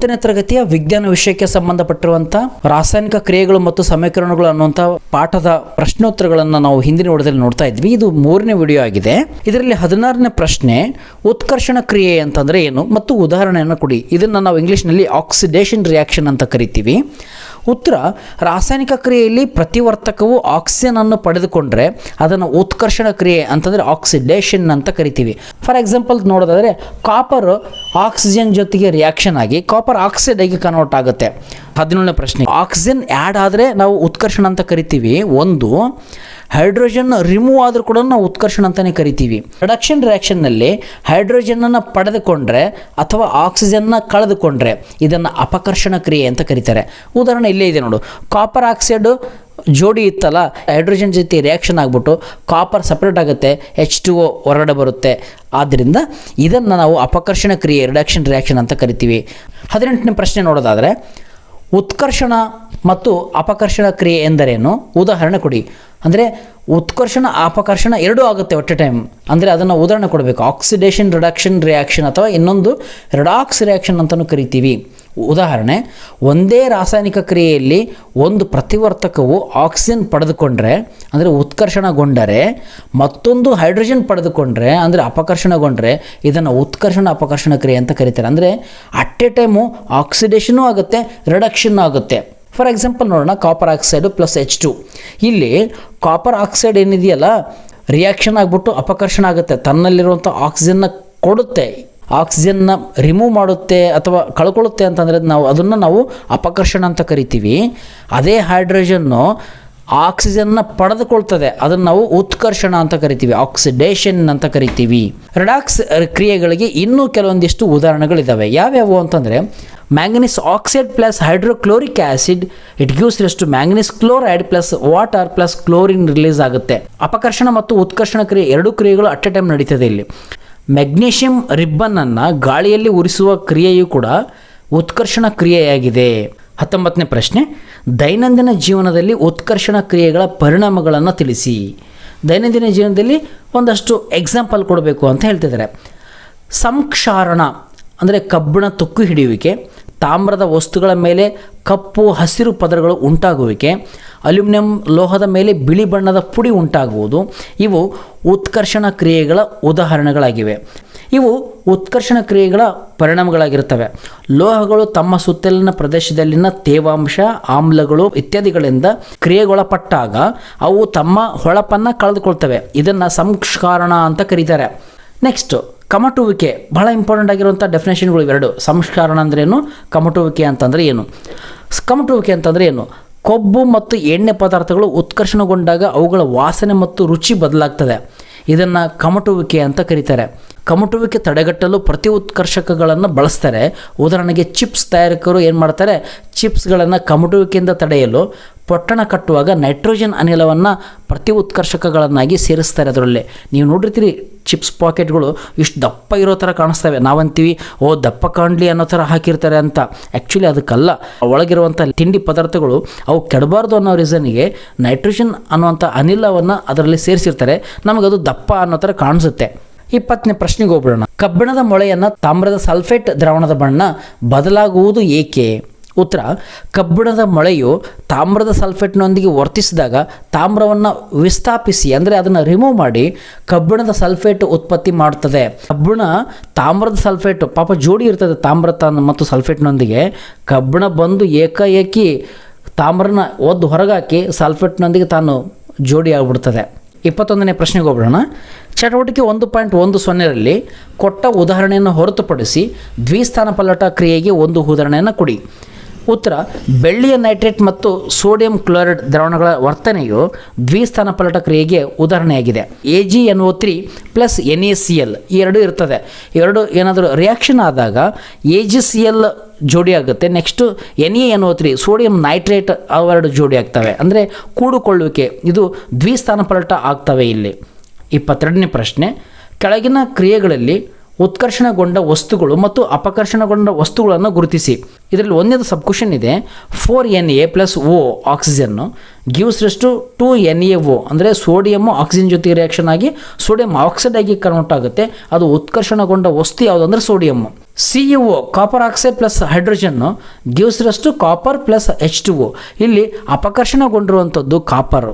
ಹತ್ತನೇ ತರಗತಿಯ ವಿಜ್ಞಾನ ವಿಷಯಕ್ಕೆ ಸಂಬಂಧಪಟ್ಟಿರುವಂಥ ರಾಸಾಯನಿಕ ಕ್ರಿಯೆಗಳು ಮತ್ತು ಸಮೀಕರಣಗಳು ಅನ್ನುವಂಥ ಪಾಠದ ಪ್ರಶ್ನೋತ್ತರಗಳನ್ನು ನಾವು ಹಿಂದಿನ ವಿಡಿಯೋದಲ್ಲಿ ನೋಡ್ತಾ ಇದ್ವಿ. ಇದು ಮೂರನೇ ವಿಡಿಯೋ ಆಗಿದೆ. ಇದರಲ್ಲಿ ಹದಿನಾರನೇ ಪ್ರಶ್ನೆ, ಉತ್ಕರ್ಷಣ ಕ್ರಿಯೆ ಅಂತಂದ್ರೆ ಏನು? ಮತ್ತು ಉದಾಹರಣೆಯನ್ನು ಕೊಡಿ. ಇದನ್ನು ನಾವು ಇಂಗ್ಲೀಷ್ನಲ್ಲಿ ಆಕ್ಸಿಡೇಷನ್ ರಿಯಾಕ್ಷನ್ ಅಂತ ಕರಿತೀವಿ. ಉತ್ತರ ರಾಸಾಯನಿಕ ಕ್ರಿಯೆಯಲ್ಲಿ ಪ್ರತಿವರ್ತಕವು ಆಕ್ಸಿಜನ್ ಅನ್ನು ಪಡೆದುಕೊಂಡ್ರೆ ಅದನ್ನು ಉತ್ಕರ್ಷಣ ಕ್ರಿಯೆ ಅಂತಂದರೆ ಆಕ್ಸಿಡೇಷನ್ ಅಂತ ಕರಿತೀವಿ. ಫಾರ್ ಎಕ್ಸಾಂಪಲ್ ನೋಡೋದಾದರೆ ಕಾಪರ್ ಆಕ್ಸಿಜನ್ ಜೊತೆಗೆ ರಿಯಾಕ್ಷನ್ ಆಗಿ ಕಾಪರ್ ಆಕ್ಸೈಡ್ ಆಗಿ ಕನ್ವರ್ಟ್ ಆಗುತ್ತೆ. ಹದಿನೇಳನೇ ಪ್ರಶ್ನೆ ಆಕ್ಸಿಜನ್ ಆ್ಯಡ್ ಆದರೆ ನಾವು ಉತ್ಕರ್ಷಣ ಅಂತ ಕರಿತೀವಿ. ಒಂದು ಹೈಡ್ರೋಜನ್ ರಿಮೂವ್ ಆದರೂ ಕೂಡ ನಾವು ಉತ್ಕರ್ಷಣ ಅಂತಲೇ ಕರಿತೀವಿ. ರಿಡಕ್ಷನ್ ರಿಯಾಕ್ಷನ್ನಲ್ಲಿ ಹೈಡ್ರೋಜನನ್ನು ಪಡೆದುಕೊಂಡ್ರೆ ಅಥವಾ ಆಕ್ಸಿಜನ್ನ ಕಳೆದುಕೊಂಡ್ರೆ ಇದನ್ನು ಅಪಕರ್ಷಣ ಕ್ರಿಯೆ ಅಂತ ಕರೀತಾರೆ. ಉದಾಹರಣೆ ಇಲ್ಲೇ ಇದೆ ನೋಡು. ಕಾಪರ್ ಆಕ್ಸೈಡು ಜೋಡಿ ಇತ್ತಲ್ಲ, ಹೈಡ್ರೋಜನ್ ಜೊತೆ ರಿಯಾಕ್ಷನ್ ಆಗಿಬಿಟ್ಟು ಕಾಪರ್ ಸಪ್ರೇಟ್ ಆಗುತ್ತೆ ಎಚ್ ಟು ಒ ಹೊರಗಡೆ ಬರುತ್ತೆ. ಆದ್ದರಿಂದ ಇದನ್ನು ನಾವು ಅಪಕರ್ಷಣ ಕ್ರಿಯೆ ರಿಡಕ್ಷನ್ ರಿಯಾಕ್ಷನ್ ಅಂತ ಕರಿತೀವಿ. ಹದಿನೆಂಟನೇ ಪ್ರಶ್ನೆ ನೋಡೋದಾದರೆ, ಉತ್ಕರ್ಷಣ ಮತ್ತು ಅಪಕರ್ಷಣ ಕ್ರಿಯೆ ಎಂದರೇನು? ಉದಾಹರಣೆ ಕೊಡಿ. ಅಂದರೆ ಉತ್ಕರ್ಷಣ, ಅಪಕರ್ಷಣ ಎರಡೂ ಆಗುತ್ತೆ ಒಟ್ಟೆ ಟೈಮ್ ಅಂದರೆ ಅದನ್ನು ಉದಾಹರಣೆ ಕೊಡಬೇಕು. ಆಕ್ಸಿಡೇಷನ್ ರಿಡಕ್ಷನ್ ರಿಯಾಕ್ಷನ್ ಅಥವಾ ಇನ್ನೊಂದು ರಿಡಾಕ್ಸ್ ರಿಯಾಕ್ಷನ್ ಅಂತಲೂ ಕರಿತೀವಿ. ಉದಾಹರಣೆ, ಒಂದೇ ರಾಸಾಯನಿಕ ಕ್ರಿಯೆಯಲ್ಲಿ ಒಂದು ಪ್ರತಿವರ್ತಕವು ಆಕ್ಸಿಜನ್ ಪಡೆದುಕೊಂಡ್ರೆ, ಅಂದರೆ ಉತ್ಕರ್ಷಣಗೊಂಡರೆ, ಮತ್ತೊಂದು ಹೈಡ್ರೋಜನ್ ಪಡೆದುಕೊಂಡ್ರೆ, ಅಂದರೆ ಅಪಕರ್ಷಣಗೊಂಡ್ರೆ, ಇದನ್ನು ಉತ್ಕರ್ಷಣ, ಅಪಕರ್ಷಣ ಕ್ರಿಯೆ ಅಂತ ಕರೀತಾರೆ. ಅಂದರೆ ಅಟ್ ಎ ಟೈಮು ಆಕ್ಸಿಡೇಷನೂ ಆಗುತ್ತೆ ರಿಡಕ್ಷನ್ ಆಗುತ್ತೆ. ಫಾರ್ ಎಕ್ಸಾಂಪಲ್ ನೋಡೋಣ copper oxide plus H two ಇಲ್ಲಿ ಕಾಪರ್ ಆಕ್ಸೈಡ್ ಏನಿದೆಯಲ್ಲ ರಿಯಾಕ್ಷನ್ ಆಗಿಬಿಟ್ಟು ಅಪಕರ್ಷಣ ಆಗುತ್ತೆ. ತನ್ನಲ್ಲಿರುವಂಥ ಆಕ್ಸಿಜನ್ನ ಕೊಡುತ್ತೆ. ಆಕ್ಸಿಜನ್ನ ರಿಮೂವ್ ಮಾಡುತ್ತೆ ಅಥವಾ ಕಳ್ಕೊಳ್ಳುತ್ತೆ ಅಂತಂದರೆ ನಾವು ಅದನ್ನು ನಾವು ಅಪಕರ್ಷಣ ಅಂತ ಕರಿತೀವಿ. ಅದೇ ಹೈಡ್ರೋಜನ್ನು ಆಕ್ಸಿಜನ್ನ ಪಡೆದುಕೊಳ್ತದೆ. ಅದನ್ನು ನಾವು ಉತ್ಕರ್ಷಣ ಅಂತ ಕರಿತೀವಿ. ಆಕ್ಸಿಡೇಷನ್ ಅಂತ ಕರಿತೀವಿ. ರಿಡಾಕ್ಸ್ ಕ್ರಿಯೆಗಳಿಗೆ ಇನ್ನೂ ಕೆಲವೊಂದಿಷ್ಟು ಉದಾಹರಣೆಗಳಿದ್ದಾವೆ ಯಾವ್ಯಾವು ಅಂತಂದರೆ manganese oxide plus hydrochloric acid it gives to manganese chloride plus water plus chlorine release ಆಗುತ್ತೆ. ಅಪಕರ್ಷಣ ಮತ್ತು ಉತ್ಕರ್ಷಣ ಕ್ರಿಯೆ ಎರಡೂ ಕ್ರಿಯೆಗಳು ಅಟ್ ಎ ಟೈಮ್ ನಡೀತದೆ ಇಲ್ಲಿ. ಮೆಗ್ನೀಷಿಯಂ ರಿಬ್ಬನ್ನನ್ನು ಗಾಳಿಯಲ್ಲಿ ಉರಿಸುವ ಕ್ರಿಯೆಯು ಕೂಡ ಉತ್ಕರ್ಷಣ ಕ್ರಿಯೆಯಾಗಿದೆ. ಹತ್ತೊಂಬತ್ತನೇ ಪ್ರಶ್ನೆ, ದೈನಂದಿನ ಜೀವನದಲ್ಲಿ ಉತ್ಕರ್ಷಣ ಕ್ರಿಯೆಗಳ ಪರಿಣಾಮಗಳನ್ನು ತಿಳಿಸಿ. ದೈನಂದಿನ ಜೀವನದಲ್ಲಿ ಒಂದಷ್ಟು ಎಕ್ಸಾಂಪಲ್ ಕೊಡಬೇಕು ಅಂತ ಹೇಳ್ತಿದ್ದಾರೆ. ಸಂಕ್ಷಾರಣ ಅಂದರೆ ಕಬ್ಬಿಣ ತುಕ್ಕು ಹಿಡಿಯುವಿಕೆ, ತಾಮ್ರದ ವಸ್ತುಗಳ ಮೇಲೆ ಕಪ್ಪು ಹಸಿರು ಪದರಗಳು ಉಂಟಾಗುವಿಕೆ, ಅಲ್ಯೂಮಿನಿಯಂ ಲೋಹದ ಮೇಲೆ ಬಿಳಿ ಬಣ್ಣದ ಪುಡಿ ಉಂಟಾಗುವುದು, ಇವು ಉತ್ಕರ್ಷಣ ಕ್ರಿಯೆಗಳ ಉದಾಹರಣೆಗಳಾಗಿವೆ. ಇವು ಉತ್ಕರ್ಷಣ ಕ್ರಿಯೆಗಳ ಪರಿಣಾಮಗಳಾಗಿರುತ್ತವೆ. ಲೋಹಗಳು ತಮ್ಮ ಸುತ್ತಲಿನ ಪ್ರದೇಶದಲ್ಲಿನ ತೇವಾಂಶ, ಆಮ್ಲಗಳು ಇತ್ಯಾದಿಗಳಿಂದ ಕ್ರಿಯೆಗೊಳಪಟ್ಟಾಗ ಅವು ತಮ್ಮ ಹೊಳಪನ್ನು ಕಳೆದುಕೊಳ್ತವೆ. ಇದನ್ನು ಸಂಸ್ಕಾರಣ ಅಂತ ಕರೀತಾರೆ. ನೆಕ್ಸ್ಟ್ ಕಮಟುವಿಕೆ ಬಹಳ ಇಂಪಾರ್ಟೆಂಟ್ ಆಗಿರುವಂಥ ಡೆಫಿನೇಷನ್ಗಳು ಇವೆರಡು. ಸಂಸ್ಕರಣ ಅಂದ್ರೇನು ಕಮಟುವಿಕೆ ಅಂತಂದರೆ ಏನು? ಕಮಟುವಿಕೆ ಅಂತಂದರೆ ಏನು? ಕೊಬ್ಬು ಮತ್ತು ಎಣ್ಣೆ ಪದಾರ್ಥಗಳು ಉತ್ಕರ್ಷಣಗೊಂಡಾಗ ಅವುಗಳ ವಾಸನೆ ಮತ್ತು ರುಚಿ ಬದಲಾಗ್ತದೆ. ಇದನ್ನು ಕಮಟುವಿಕೆ ಅಂತ ಕರೀತಾರೆ. ಕಮಟುವಿಕೆ ತಡೆಗಟ್ಟಲು ಪ್ರತಿ ಉತ್ಕರ್ಷಕಗಳನ್ನು ಬಳಸ್ತಾರೆ. ಉದಾಹರಣೆಗೆ ಚಿಪ್ಸ್ ತಯಾರಕರು ಏನು ಮಾಡ್ತಾರೆ? ಚಿಪ್ಸ್ಗಳನ್ನು ಕಮಟುವಿಕೆಯಿಂದ ತಡೆಯಲು ಪೊಟ್ಟಣ ಕಟ್ಟುವಾಗ ನೈಟ್ರೋಜನ್ ಅನಿಲವನ್ನು ಪ್ರತಿ ಉತ್ಕರ್ಷಕಗಳನ್ನಾಗಿ ಸೇರಿಸ್ತಾರೆ ಅದರಲ್ಲಿ. ನೀವು ನೋಡಿರ್ತೀರಿ ಚಿಪ್ಸ್ ಪಾಕೆಟ್ಗಳು ಇಷ್ಟು ದಪ್ಪ ಇರೋ ಥರ ಕಾಣಿಸ್ತವೆ. ನಾವಂತೀವಿ, ಓ ದಪ್ಪ ಕಾಣಲಿ ಅನ್ನೋ ಥರ ಹಾಕಿರ್ತಾರೆ ಅಂತ. ಆ್ಯಕ್ಚುಲಿ ಅದಕ್ಕಲ್ಲ. ಒಳಗಿರುವಂಥ ತಿಂಡಿ ಪದಾರ್ಥಗಳು ಅವು ಕೆಡಬಾರ್ದು ಅನ್ನೋ ರೀಸನ್ಗೆ ನೈಟ್ರೋಜನ್ ಅನ್ನುವಂಥ ಅನಿಲವನ್ನು ಅದರಲ್ಲಿ ಸೇರಿಸಿರ್ತಾರೆ. ನಮಗದು ದಪ್ಪ ಅನ್ನೋ ಥರ ಕಾಣಿಸುತ್ತೆ. ಇಪ್ಪತ್ತನೇ ಪ್ರಶ್ನೆಗೆ ಹೋಗ್ಬಿಡೋಣ. ಕಬ್ಬಿಣದ ಮೊಳೆಯನ್ನು ತಾಮ್ರದ ಸಲ್ಫೇಟ್ ದ್ರಾವಣದ ಬಣ್ಣ ಬದಲಾಗುವುದು ಏಕೆ? ಉತ್ತರ, ಕಬ್ಬಿಣದ ಮೊಳೆಯು ತಾಮ್ರದ ಸಲ್ಫೇಟ್ನೊಂದಿಗೆ ವರ್ತಿಸಿದಾಗ ತಾಮ್ರವನ್ನು ವಿಸ್ಥಾಪಿಸಿ, ಅಂದರೆ ಅದನ್ನು ರಿಮೂವ್ ಮಾಡಿ ಕಬ್ಬಿಣದ ಸಲ್ಫೇಟ್ ಉತ್ಪತ್ತಿ ಮಾಡುತ್ತದೆ ಕಬ್ಬಿಣ ತಾಮ್ರದ ಸಲ್ಫೇಟ್, ಪಾಪ ಜೋಡಿ ಇರ್ತದೆ ತಾಮ್ರ ಮತ್ತು ಸಲ್ಫೇಟ್ನೊಂದಿಗೆ. ಕಬ್ಬಿಣ ಬಂದು ಏಕಾಏಕಿ ತಾಮ್ರನ ಒದ್ದು ಹೊರಗಾಕಿ ಸಲ್ಫೇಟ್ನೊಂದಿಗೆ ತಾನು ಜೋಡಿ ಆಗಿಬಿಡ್ತದೆ. ಇಪ್ಪತ್ತೊಂದನೇ ಪ್ರಶ್ನೆಗೆ ಹೋಗೋಣ ಚಟುವಟಿಕೆ ಒಂದು ಪಾಯಿಂಟ್ ಒಂದು ಸೊನ್ನೆರಲ್ಲಿ ಕೊಟ್ಟ ಉದಾಹರಣೆಯನ್ನು ಹೊರತುಪಡಿಸಿ ದ್ವಿಸ್ಥಾನ ಪಲ್ಲಟ ಕ್ರಿಯೆಗೆ ಒಂದು ಉದಾಹರಣೆಯನ್ನು ಕೊಡಿ. ಉತ್ತರ, ಬೆಳ್ಳಿಯ ನೈಟ್ರೇಟ್ ಮತ್ತು ಸೋಡಿಯಂ ಕ್ಲೋರೈಡ್ ದ್ರಾವಣಗಳ ವರ್ತನೆಯು ದ್ವಿಸ್ಥಾನ ಪಲಟ ಕ್ರಿಯೆಗೆ ಉದಾಹರಣೆಯಾಗಿದೆ. A G N O three plus N A C L ಈ ಎರಡು ಇರ್ತದೆ. ಎರಡು ಏನಾದರೂ ರಿಯಾಕ್ಷನ್ ಆದಾಗ ಎ ಜಿ ಸಿ ಎಲ್ ಜೋಡಿ ಆಗುತ್ತೆ. Next N A N O three sodium nitrate ಅವೆರಡು ಜೋಡಿ ಆಗ್ತವೆ. ಅಂದರೆ ಕೂಡುಕೊಳ್ಳುವಿಕೆ, ಇದು ದ್ವಿಸ್ಥಾನ ಪಲಟ ಆಗ್ತವೆ ಇಲ್ಲಿ. ಇಪ್ಪತ್ತೆರಡನೇ ಪ್ರಶ್ನೆ, ಕೆಳಗಿನ ಕ್ರಿಯೆಗಳಲ್ಲಿ ಉತ್ಕರ್ಷಣಗೊಂಡ ವಸ್ತುಗಳು ಮತ್ತು ಅಪಕರ್ಷಣಗೊಂಡ ವಸ್ತುಗಳನ್ನು ಗುರುತಿಸಿ. ಇದರಲ್ಲಿ ಒಂದನೇದು ಸಬ್ ಕ್ವಶನ್ ಇದೆ. Four N A plus O oxygen gives rest two N A O ಅಂದರೆ ಸೋಡಿಯಮ್ಮು ಆಕ್ಸಿಜನ್ ಜೊತೆಗೆ ರಿಯಾಕ್ಷನ್ ಆಗಿ ಸೋಡಿಯಂ ಆಕ್ಸೈಡ್ ಆಗಿ ಕನ್ವರ್ಟ್ ಆಗುತ್ತೆ. ಅದು ಉತ್ಕರ್ಷಣಗೊಂಡ ವಸ್ತು ಯಾವುದು ಅಂದರೆ sodium C E O copper oxide plus hydrogen gives rest copper plus H two O ಇಲ್ಲಿ ಅಪಕರ್ಷಣಗೊಂಡಿರುವಂಥದ್ದು ಕಾಪರ್